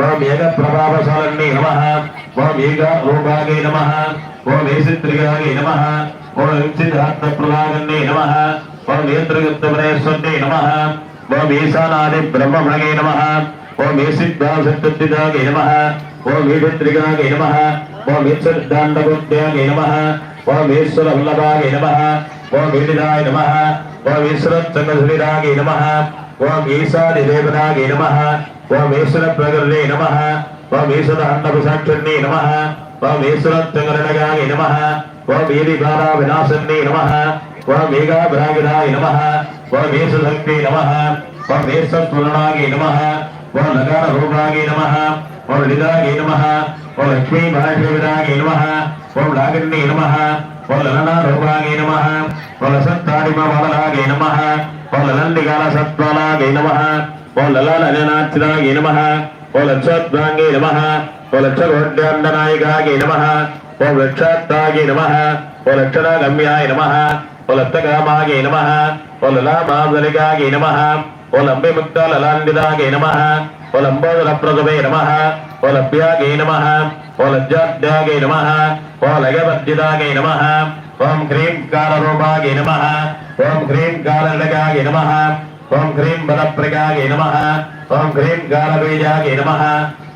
ஓம் ஏக பிரபாவசாலன்னே நம ஓம் ஏக ரூபாகே நம ஓம் ஏசித்ரிகாகே நம ஓம் சித்தார்த்த பிரதாகன்னே நம ஓம் ஏத்ரகத்தவரேஸ்வரே நம ஓம் ஈசானாதி பிரம்மணகே நம ஓம் ஏசித்தாசத்திதாகே நம ஓம் ஏஷத்ரிகாகே நம ஓம் ஈஸ்வரதாண்டகோத்யாகே நம ஓம் ஈஸ்வர வல்லபாகே நம ஓம் ஈடிதாய நம ஓம் ஈஸ்வர சங்கசுரிராகே நம ஓம் ஈசாதி தேவதாகே நம ஓம் ஈஸ்வர பிரகலே நம ஓம் ஈஸ்வர அன்னபுசாட்சன்னே நம ஓம் ஈஸ்வர சங்கரணகாகே நம ஓம் ஈதி பாரா விநாசன்னே நம ஓம் ஏகாபிராகிராய நம ஓம் ஈஸ்வரசக்தி நம ஓம் ஈஸ்வர ஸ்வரணாகே நம ஓம் நகார ரூபாகே நம ஓம் லிதாகே நம ஓம் லட்சுமி மகாசிவராகே நம ஓம் லாகண்ணே நம ஓம் லலனா ரூபாகே நம ஓம் லசத்தாடிம வளலாகே நம ஓம் லலண்டிகால சத்வலாகே நம ஓம் லலாலனாச்சிராகே நம ஓம் லட்சத்வாங்கே நம ஓம் லட்சகோட்யாண்டநாயகாகே நம ஓம் லட்சத்தாகே நம ஓம் லட்சணகம்யாய நம ஓம் லத்தகாமாகே நம ஓம் லலாமாதலிகாகே நம ஓம் லம்பே முக்தாலலாண்டிதாகே நம ஓம் லம்போதரப்பிரதவே நம ஓம் லப்யாகே நம ஓம் லஜ்ஜாத்யாகே நம ஓம் லயவர்ஜிதாகே நம ஓம் ஹ்ரீம் காலரூபாகே நம ஓம் ஹ்ரீம் காலலகாகே நம ஓம் ஹ்ரீம் பலப்பிரகாகே நம ஓம் ஹ்ரீம் காலபீஜாகே நம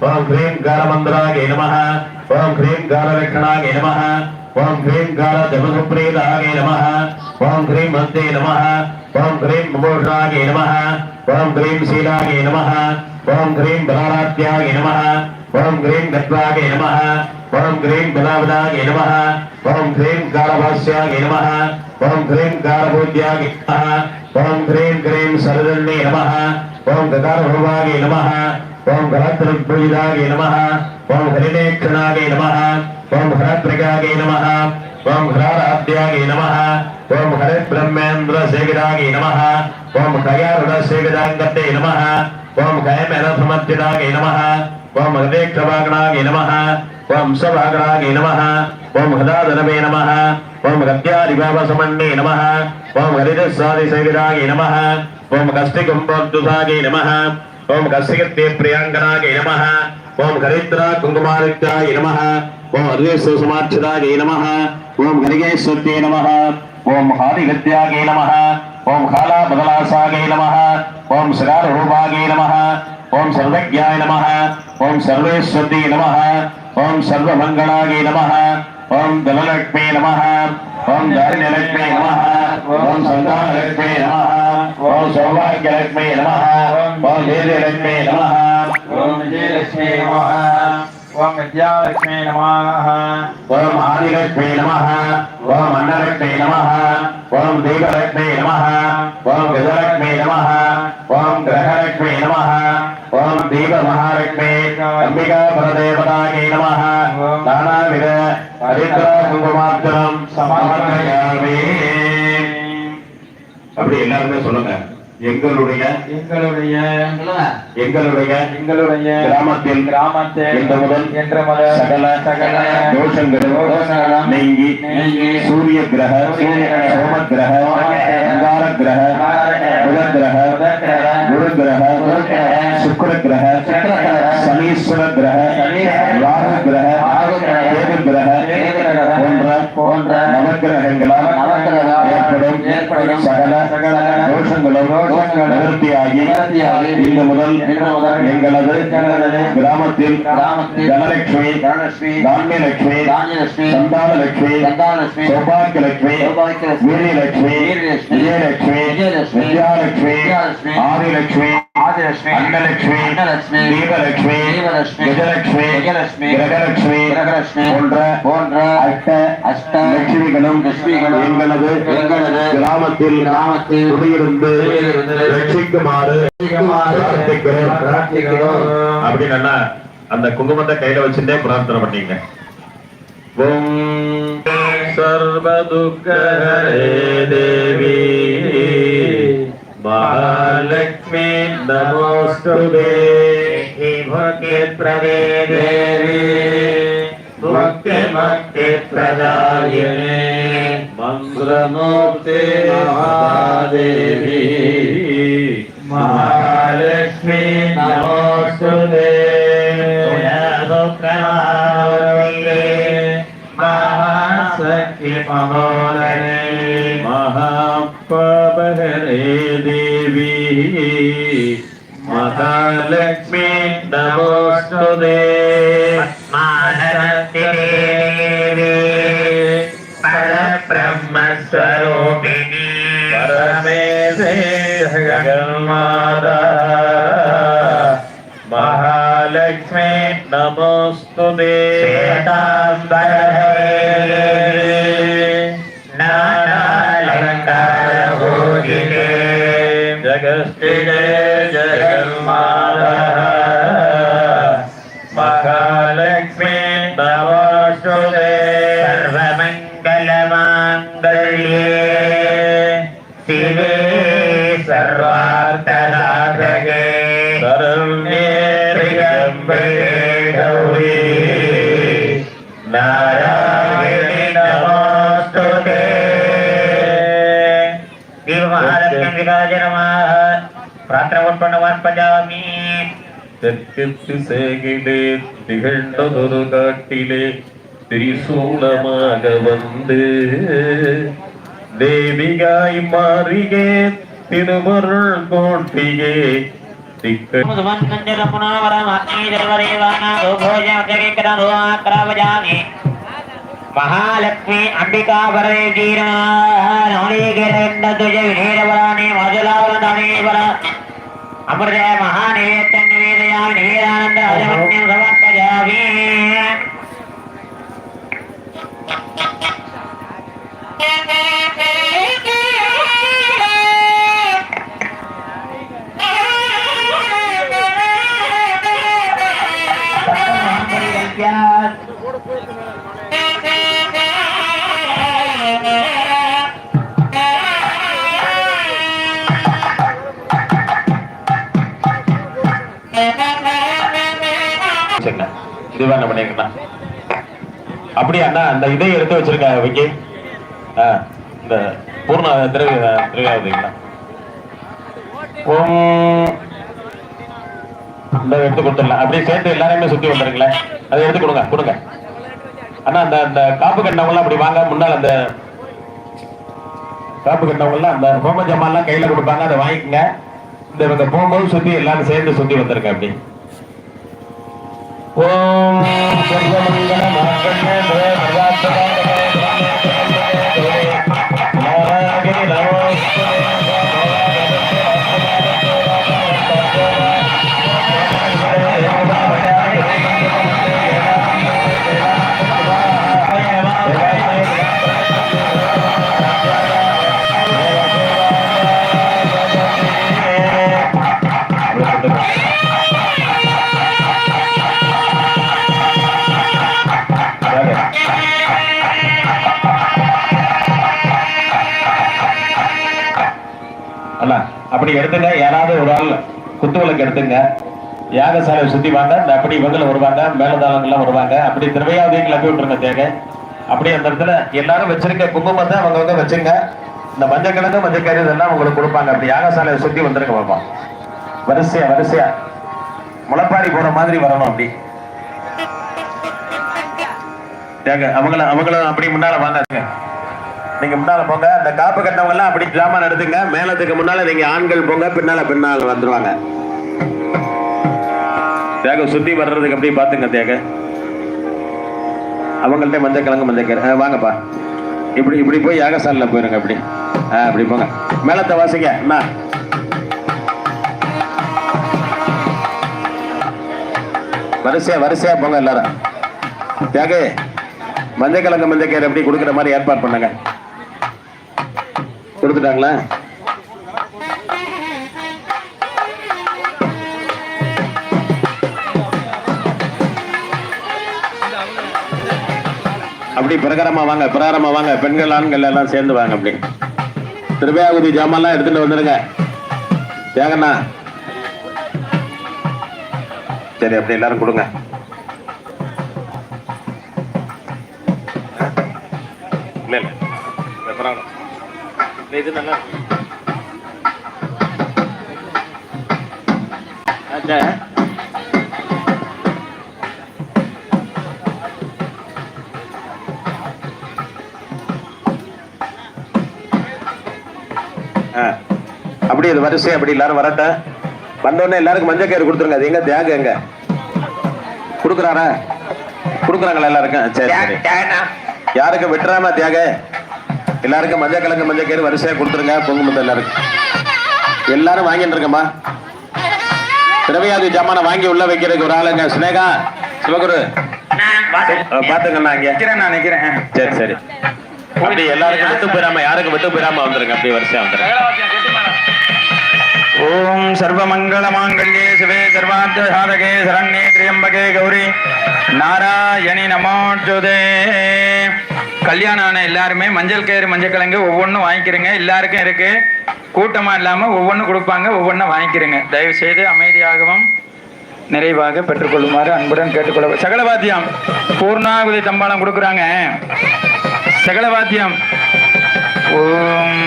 ஓம் ஹ்ரீம் காலமந்திராகே நம ஓம் ஹ்ரீம் காலலக்ஷணாகே நம ஓம் ஹ்ரீம் கால ஜபசுப்ரீதாகே நம ஓம் ஹ்ரீம் மந்தே நம ஓம் ஹ்ரீம் மமோஷாகே நம ஓம் ஹ்ரீம் சீலாகே நம ஓம் ஹ்ரீம் பலாராத்யாகே நம ஓம் ஹ்ரீம் கத்வாகே நம ஓம் ஹ்ரீம் பலாவதாகே நம ஓம் ஹ்ரீம் காலபாஸ்யாகே நம ஓம் ஹ்ரீம் காலபூஜ்யாகே நம ஓம் ஹ்ரீம் ஹ்ரீம் சரதன்னே நம ஓம் ககாரபவாகே நம ஓம் கரத்ரபூஜிதாகே நம ஓம் ஹரிணேக்ஷணாகே நம ஓம் ஹரத்ரிகாகே நம ஓம் ஹராராத்யாகே நம ஓம் ஹரி பிரம்மேந்திர சேகராகே நம ஓம் கயாருட சேகராங்கத்தே நம ஓம் கயமேர சமர்த்திதாகே நம ஓம் ஹதேக்ஷவாகணாகே நம ஓம் சவாகணாகே நம ஓம் ஹதாதனமே நம ஓம் கத்யாதிபாவசமன்னே நம ஓம் ஹரிதசாதி சேகராகே நம ஓம் கஷ்டி கஸ்திகும்போர்துசாகே நம ஓம் கஷ்டிகத்தே பிரியாங்கனாகே நம ஓம் ஹரித்ரா குங்குமாரித்யாய நம ஓம் ஹரிதேஸ்வர சமாட்சிதாகே நம ஓம் ஹரிகேஸ்வர்த்தே நம ஓம் ஹாதிகத்யாகே நம ஓம் காலா பதலாசாகி நம ஓம் சிரார ரூபாகே நம ஓம் சர்வஜாய நம ஓம் சர்வேஸ்வர்த்தே நம ஓம் சர்வமங்களாகி நம ஓம் தனலக்ஷ்மே நம ஓம் தாரிணலக்ஷ்மே நம ஓம் சந்தானலக்ஷ்மே நம ஓம் சௌபாகியலக்ஷ்மே நம ஓம் வேதலக்ஷ்மே நம ஓம் விஜயலட்சுமி நம ஓம் வித்யாலட்சுமி நம ஓம் ஆதிலக்ஷ்மே நம ஓம் அன்னலக்ஷ்மே நம ஓம் தேவலக்ஷ்மே நம ஓம் கஜலக்ஷ்மே நம ஓம் கிரகலக்ஷ்மே நம ஓம் தீப மகாலக்ஷ்மே அம்பிகா பரதேவதாகே நம நானாவித ஹரித்ர குங்குமார்த்தனம் சமர்ப்பயாமி. அப்படி எல்லாருமே சொல்லுங்க. எங்களுடைய எங்களுடைய எங்களுடைய எங்களுடைய கிராமத்தில் கிராமத்தில் இந்த முதல் என்ற முதல் சகல சகல தோஷங்களும் நீங்கி நீங்கி சூரிய கிரக சோம கிரக அங்கார கிரக புத கிரக குரு கிரக குரு கிரக, சுக்கிர கிரக சனீஸ்வர கிரக ராகு கிரக ராகு கிரக, கேது கிரக போன்ற போன்ற ஏற்படும் சகல தோஷங்களும் நிவர்த்தியாகி இன்று முதல் எங்களது கிராமத்தில் தனலட்சுமி தானியலட்சுமி தானியலட்சுமி சந்தானலட்சுமி சந்தானலட்சுமி சௌபாகியலட்சுமி சௌபாகியலட்சுமி வீரியலட்சுமி வீரியலட்சுமி விஜயலட்சுமி வித்யாலட்சுமி ஆதிலட்சுமி ஆதிலட்சுமி அன்னலட்சுமி அன்னலட்சுமி தீபலட்சுமி தீபலட்சுமி கஜலட்சுமி கஜலட்சுமி கிரகலட்சுமி கிரகலட்சுமி போன்ற போன்ற அஷ்ட அஷ்ட லட்சுமிகளும் லட்சுமிகளும் எங்களது எங்களது கிராமத்தில் கிராமத்தில் குடியிருந்து ரட்சிக்குமாறு பிரார்த்திக்கிறோம். பிரார்த்திக்கிறோம். அப்படின்னா அந்த குங்குமத்தை கையில வச்சுட்டே பிரார்த்தனை பண்ணீங்க ஓம் சர்வதுக்கரே தேவி. महालक्ष्मी नमोऽस्तु देहि भक्तिप्रदे देवी भक्तिभक्तिप्रदायिने मन्त्रमूर्ते महादेवी। महालक्ष्मी नमोऽस्तु दे महाशक्ति महापापहरे महालक्ष्मी नमोस्तुते दे परब्रह्मस्वरूपिणी। परमेशे महालक्ष्मी नमोस्तु श्वेताम्बरे Amen. பாத்திரம் கொண்டவர் பஜாமி தெற்கிட்டு சேகிலே திகழ்ந்ததொரு நாட்டிலே திரிசூலமாக வந்து தேவிகாய் மாறிகே திருமருள் கோட்டியே மகாலட்சுமி அம்பிகா வரவே தீரா. நாளே கிரண்ட துஜ விநேரவரானே மதுலாவரதானே வரா. अमृत महानेतं निवेदयामि निवेदानन्द अजमन्यं समर्पयामि அப்படியா அண்ணா அந்த இதை எடுத்து வச்சிருக்க விக்கி? இந்த பூர்ண இந்த எடுத்து கொடுத்துடலாம். அப்படியே சேர்த்து எல்லாரையுமே சுத்தி வந்துருங்களேன். அதை எடுத்து கொடுங்க கொடுங்க. அண்ணா அந்த அந்த காப்பு கட்டினவங்களாம் அப்படி வாங்க முன்னால் அந்த காப்பு கட்டினவங்களாம் அந்த ஹோம ஜமான்லாம் கையில கொடுப்பாங்க அதை வாங்கிக்கங்க. இந்த இவங்க போகும்போது சுத்தி எல்லாரும் சேர்ந்து சுத்தி வந்துருங்க அப்படி. ஓம் சர்வமங்கல மாங்கல்ய தேவ நாராயணி அப்படி எடுத்துங்க யாராவது ஒரு ஆள் குத்து விளக்கு எடுத்துங்க. யாகசாலை சுத்தி வாங்க அப்படி இவங்களும் வருவாங்க மேலதாளங்கள்லாம் வருவாங்க அப்படி திரவையாவதையும் கிளப்பி விட்டுருங்க தேங்க. அப்படி அந்த இடத்துல எல்லாரும் வச்சிருக்க குங்குமத்தை அவங்கவங்க வச்சுங்க. இந்த மஞ்சள் கிழங்கு மஞ்சள் கறி இதெல்லாம் உங்களுக்கு கொடுப்பாங்க. அப்படி யாகசாலையை சுத்தி வந்துருங்க பாப்பா. வரிசையா வரிசையா. முளப்பாடி போற மாதிரி வரணும் அப்படி. தேங்க அவங்கள அவங்களும் அப்படி முன்னால வாங்க நீங்க முன்னால போங்க. அந்த காப்பு கட்டவங்க எல்லாம் அப்படி ஜாமான் நடத்துங்க. மேலத்துக்கு முன்னால நீங்க ஆண்கள் போங்க பின்னால பின்னால் வந்துருவாங்க. தேக சுத்தி வர்றதுக்கு அப்படி பாத்துங்க தேக அவங்கள்ட்ட மஞ்சள் கிழங்கு மஞ்சள் கீரை. ஆ, வாங்கப்பா. இப்படி இப்படி போய் யாகசாலில் போயிருங்க அப்படி. ஆ அப்படி போங்க. மேலத்தை வாசிங்க என்ன வரிசையா வரிசையா போங்க எல்லாரும். தேக மஞ்சள் கிழங்கு மஞ்சள் கீரை எப்படி கொடுக்குற மாதிரி ஏற்பாடு பண்ணுங்க. கொடுத்துட்டாங்களா? அப்படி பிரகாரமா வாங்க பிரகாரமா வாங்க. பெண்கள் ஆண்கள் எல்லாம் சேர்ந்து வாங்க அப்படி. திருவையாகுதி ஜாமான்லாம் எடுத்துட்டு வந்துருங்க. ஏங்கண்ணா சரி அப்படி எல்லாரும் கொடுங்க. இல்லை இல்லை. பரவாயில்ல இது நல்லா அந்த அப்படி இது வரிசை அப்படி எல்லாரும் வரட்ட. வந்தோடனே எல்லாருக்கும் மஞ்சள் கயிறு கொடுத்துருங்க. அது எங்க? தியாகம் எங்க? கொடுக்குறாரா? கொடுக்குறாங்களா எல்லாருக்கும்? சரி யாருக்கு? விட்டுறாம தியாக எல்லாருக்கும் மஞ்சள் கிழங்கு மஞ்சள் கயிறு வரிசையா கொடுத்துருங்க. பொங்குமுத்த எல்லாருக்கும். எல்லாரும் வாங்கிட்டு இருக்கம்மா திரவியாதி ஜாமான வாங்கி உள்ள வைக்கிறதுக்கு ஒரு ஆளுங்க. ஸ்னேகா சிவகுரு. பாத்துங்கண்ணா இங்க. நிக்கிறேன் நான் நிக்கிறேன். சரி சரி. அப்படி எல்லாருக்கும் விட்டு போயிடாம யாருக்கும் விட்டு போயிடாம வந்துருங்க. அப்படி வரிசையா வந்துருங்க. ஓம் சர்வமங்கள மாங்கல்யே சிவே சர்வார்த்த சாதகே சரண்யே திரியம்பகே கௌரி. நாராயணி நமோஜுதே. கல்யாணம் ஆன எல்லாருமே மஞ்சள் கயிறு மஞ்சள் கிழங்கு ஒவ்வொன்றும் வாங்கிக்கிறேங்க. எல்லாருக்கும் இருக்கு. கூட்டமா இல்லாம ஒவ்வொன்றும் கொடுப்பாங்க ஒவ்வொன்றும் வாங்கிக்கிறேங்க. தயவு செய்து அமைதியாகவும் நிறைவாக பெற்றுக்கொள்ளுமாறு அன்புடன் கேட்டுக்கொள்ள சகலவாத்தியம். பூர்ணாகுதி தம்பாளம் கொடுக்குறாங்க. சகலவாத்தியம். ஓம்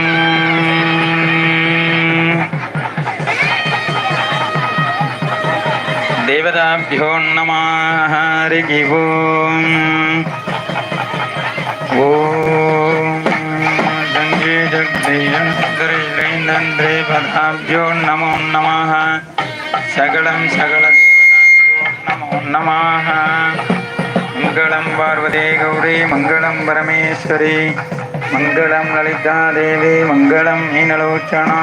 శ్రీపదాభ్యో నమ హరికి ఓం గంగే జగ్దేంద్రే పదాభ్యో నమో నమ సగళం సగళ నమో నమ మంగళం పార్వదే గౌరీ మంగళం పరమేశ్వరి మంగళం లలితాదేవి మంగళం మీనలోచనా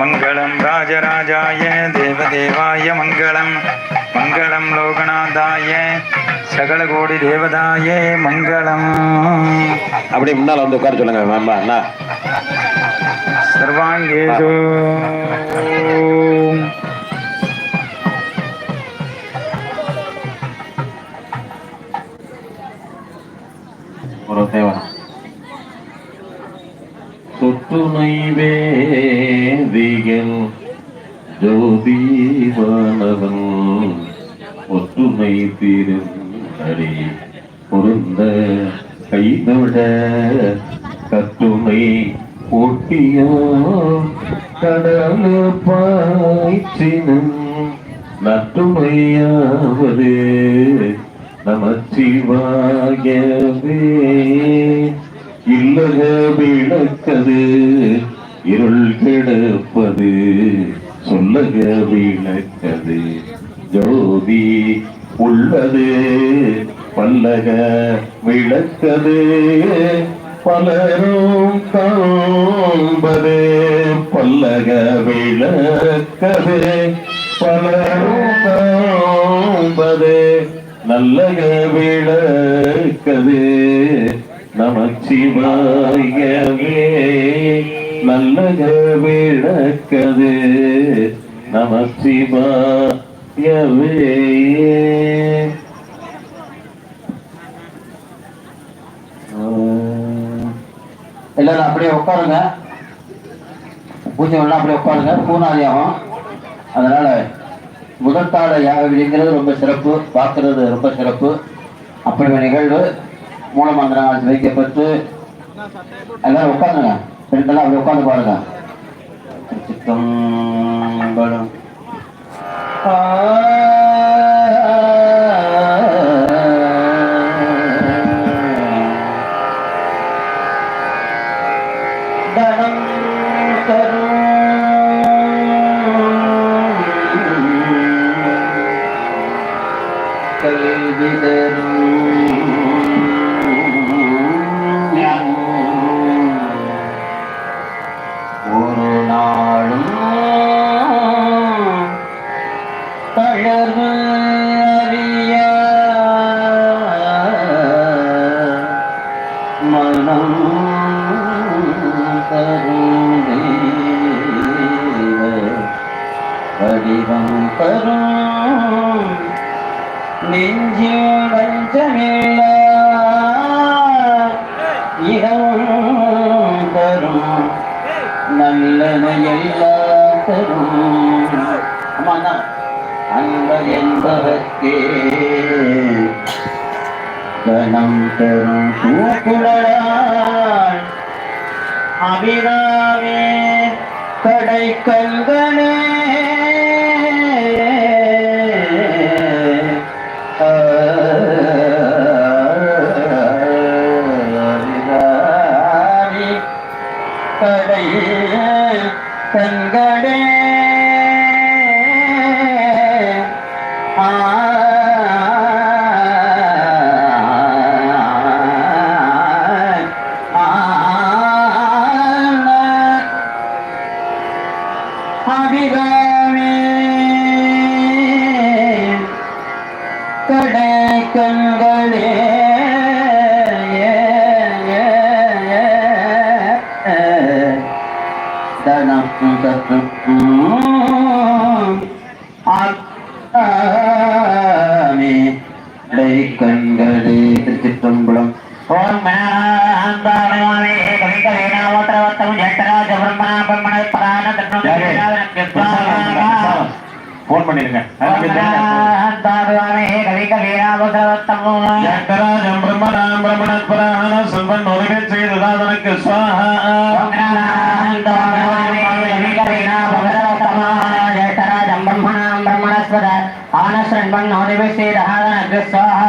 மங்களம் ராஜராஜாய தேவதேவாய மங்களம். மங்களம் லோகநாதாய சகலகோடி தேவதாய மங்களம். அப்படி முன்னால் வந்து உட்கார சொல்லுங்க மேம்பா அண்ணா. சர்வாங்கேசு ஒரு தேவன் தொட்டு நைவே ജ്ഞാനിയൻ ജ്യോതിവാനവൻ ഒത്തുമൈ തിരുന്നടി விளக்கது பலரும் காண்பது பல்லக விளக்கதே பலரும் காண்பது நல்லக விளக்கதே நமச்சிவாயவே நல்லக விளக்கதே நமச்சிவாயவே. எல்லாரும் அப்படியே உட்காருங்க. பூஜை அப்படியே உட்காருங்க. பூனாதி ஆகும். அதனால முதற்கால யாக விதிங்கிறது ரொம்ப சிறப்பு. பார்க்கறது ரொம்ப சிறப்பு. அப்படி ஒரு நிகழ்வு மூலமந்திரங்கள் வைக்கப்பட்டு எல்லாரும் உட்காருங்க. பெண்கள்லாம் அப்படியே உட்காந்து பாருங்க. நெஞ்சில் வஞ்சமில்ல தரும். நல்லன தரும். அம்மா அண்ணா அன்ப கணம் தரும். அபிராமே கடை கல்கனே கண்களே தனம் அத்தாமே கண்களே திருச்சிற்றம்பலம். ஓம் மனாந்தானே கவிகவேனாவத்தரவத்தம் ஜெட்டராஜ பண்ணிருங்க శ్రీక వీరాభద్రవత్తము జగరాజం బ్రహ్మణాం బ్రహ్మణత్పరాహణ సంపన్న ఒరిగచ్చే దాదనకు స్వాహ జగరాజం బ్రహ్మణాం బ్రహ్మణస్పద ఆన సంపన్న ఒరిగచ్చే దాదనకు స్వాహ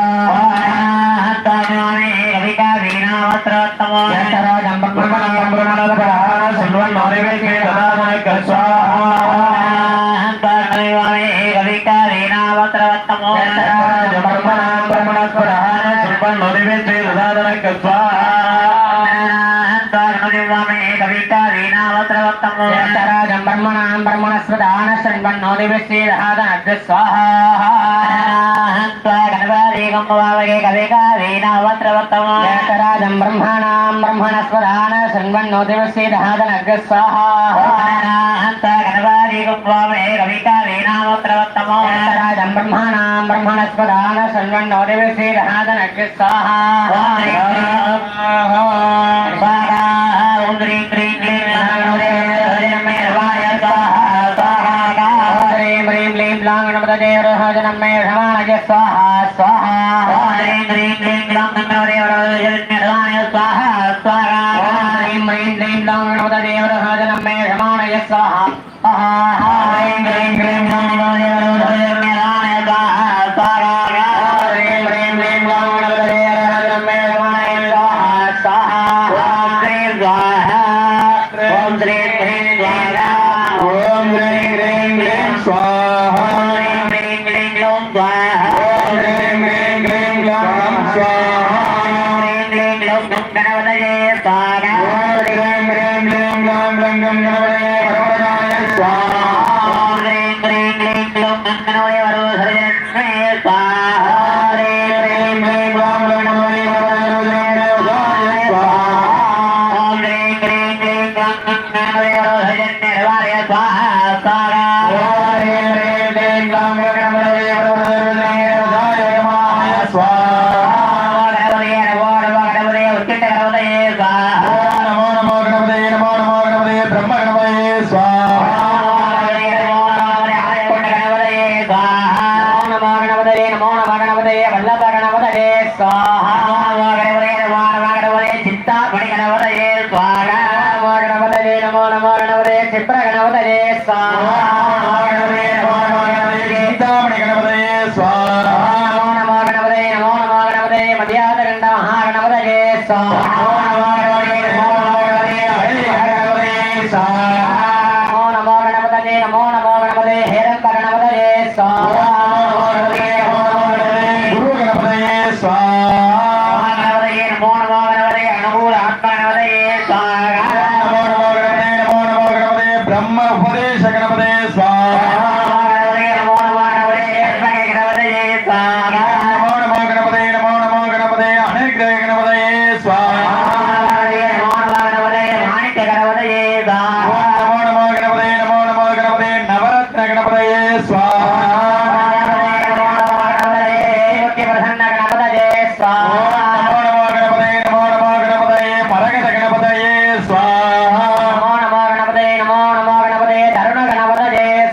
జగరాజం బ్రహ్మణాం బ్రహ్మణత్పరాహణ సంపన్న ఒరిగచ్చే దాదనకు స్వాహ. స్వాహాగణపతిగంబావగే కవికావీనావత్రవర్తమాజం బ్రహ్మణాం బ్రహ్మణస్వరాన శృణ్వన్నో దివశ్రీదహాదనగ్ర స్వాహాంత గణపతిగంబావగే కవికావీనావత్రవర్తమాజం బ్రహ్మణాం బ్రహ్మణస్వరాన శృణ్వన్నో దివశ్రీదహాదనగ్ర స్వాహా శ్రీపాదదేవరోహజనమ్మే భవానజ స్వాహ స్వాహ. ఓం హ్రీం హ్రీం హ్రీం గ్లాం నమోదేవరోహజనమ్మే స్వాహ స్వాహ. ఓం హ్రీం హ్రీం హ్రీం గ్లాం నమోదేవరోహజనమ్మే భవానజ స్వాహ స్వాహ ఓం హ్రీం హ్రీం హ్రీం గ్లాం నమోదేవరోహజనమ్మే i don't know what i did so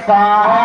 Bye.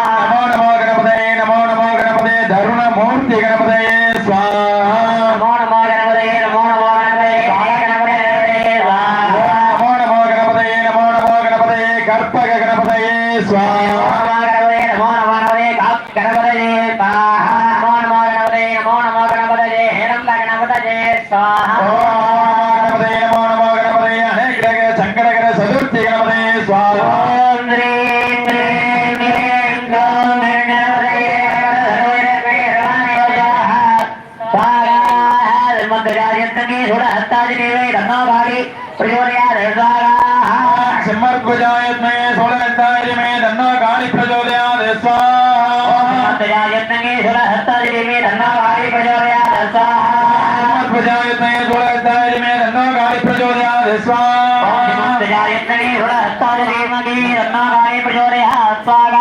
प्रजायत्ने गुणहस्तायमे रत्नाकाय प्रचोदयात् स्वाहा प्रजायत्ने गुणहस्ताय धीमहि रत्नाकाय प्रचोदयात् स्वाहा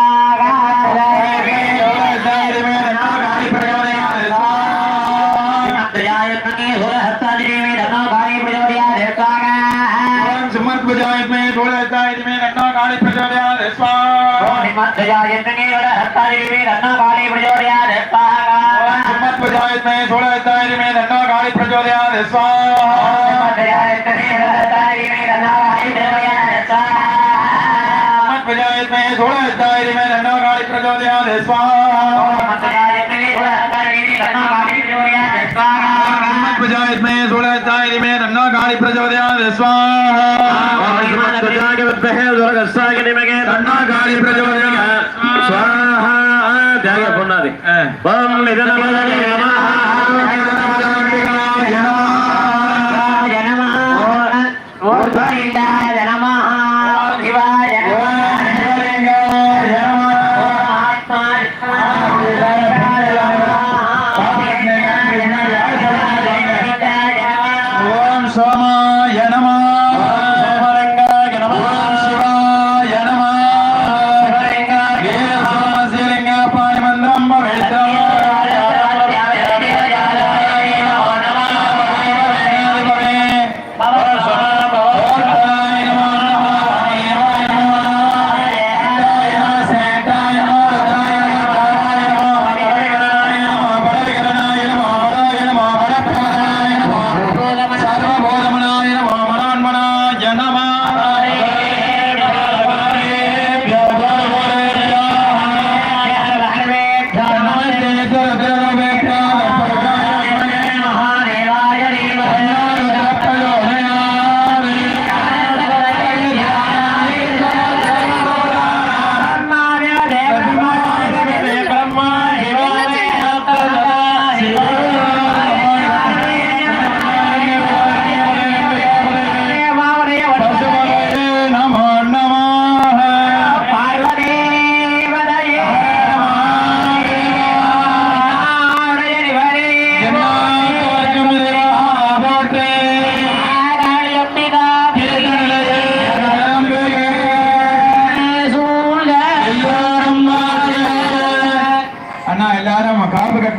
प्रचोदयात् स्वाहा प्रजायत्ने गुणहस्ताय धीमहि रत्नाकाय प्रचोदयात् स्वाहा प्रचोदयत्मे षोडशतारिमे दण्डाकारि प्रचोदयात् स्वाहा मत्प्रजायत्मे षोडशतारिमे दण्डाकारि प्रचोदयात् स्वाहा मत्प्रजायत्मे षोडशतारिमे दण्डाकारि प्रचोदयात् स्वाहा प्रजागवद्भ्यः दुर्गस्सागनिमगे दण्डाकारि प्रचोदयात् स्वाहा ತ್ಯಾಗ ಪುನಾದಿ ಓಂ ನಿಧನ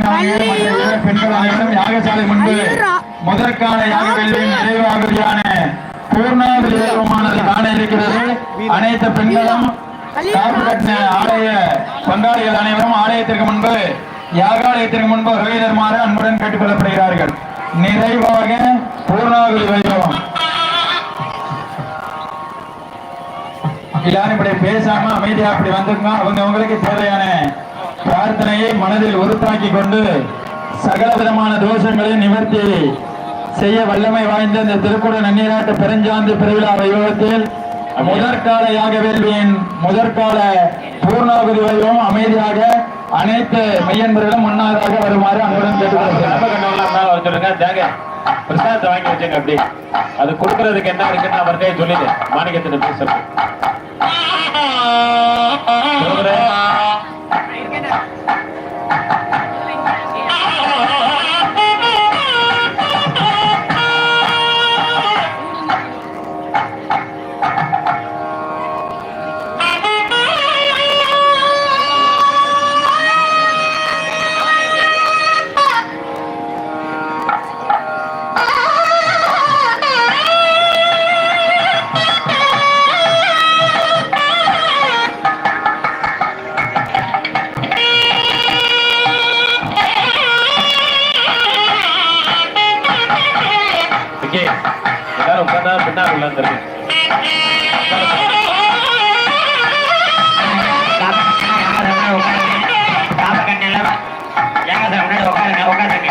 பெண்கள் அனைவரும் யாகசாலை முன்பு முதற்கால யாக வேள்வியின் நிறைவாகுதியான பூர்ணாவதி வைபவமானது காண இருக்கிறது. அனைத்து பெண்களும் ஆலய பங்காளிகள் அனைவரும் ஆலயத்திற்கு முன்பு யாகாலயத்திற்கு முன்பு வருகை தருமாறு அன்புடன் கேட்டுக்கொள்ளப்படுகிறார்கள். நிறைவாக பூர்ணாவதி வைபவம். எல்லாரும் இப்படி பேசாம அமைதியா அப்படி வந்துங்க அவங்க அவங்களுக்கு தேவையான பிரார்த்தனையை மனதில் உறுத்தாக்கி கொண்டு சகல விதமான தோஷங்களை நிவர்த்தி செய்ய வல்லமை வாய்ந்த இந்த திருக்குட நன்னீராட்டு பெருஞ்சாந்தி பெருவிழா வைபவத்தில் முதற்கால யாக வேள்வியின் முதற்கால பூர்ணாகுதி வைபவம் அமைதியாக அனைத்து மையன்பர்களும் முன்னாதாக வருமாறு அன்புடன் கேட்டுக்கொள்கிறேன். சொல்லுங்க. பிரசாதத்தை வாங்கி வச்சுங்க அப்படி. அது கொடுக்கறதுக்கு என்ன இருக்குன்னு அவர்கிட்ட சொல்லிடு மாணிக்கத்தின பேசுறேன் பார்த்தா உட்கார்ந்தா பின்னாடி உட்காருங்க உட்காருங்க.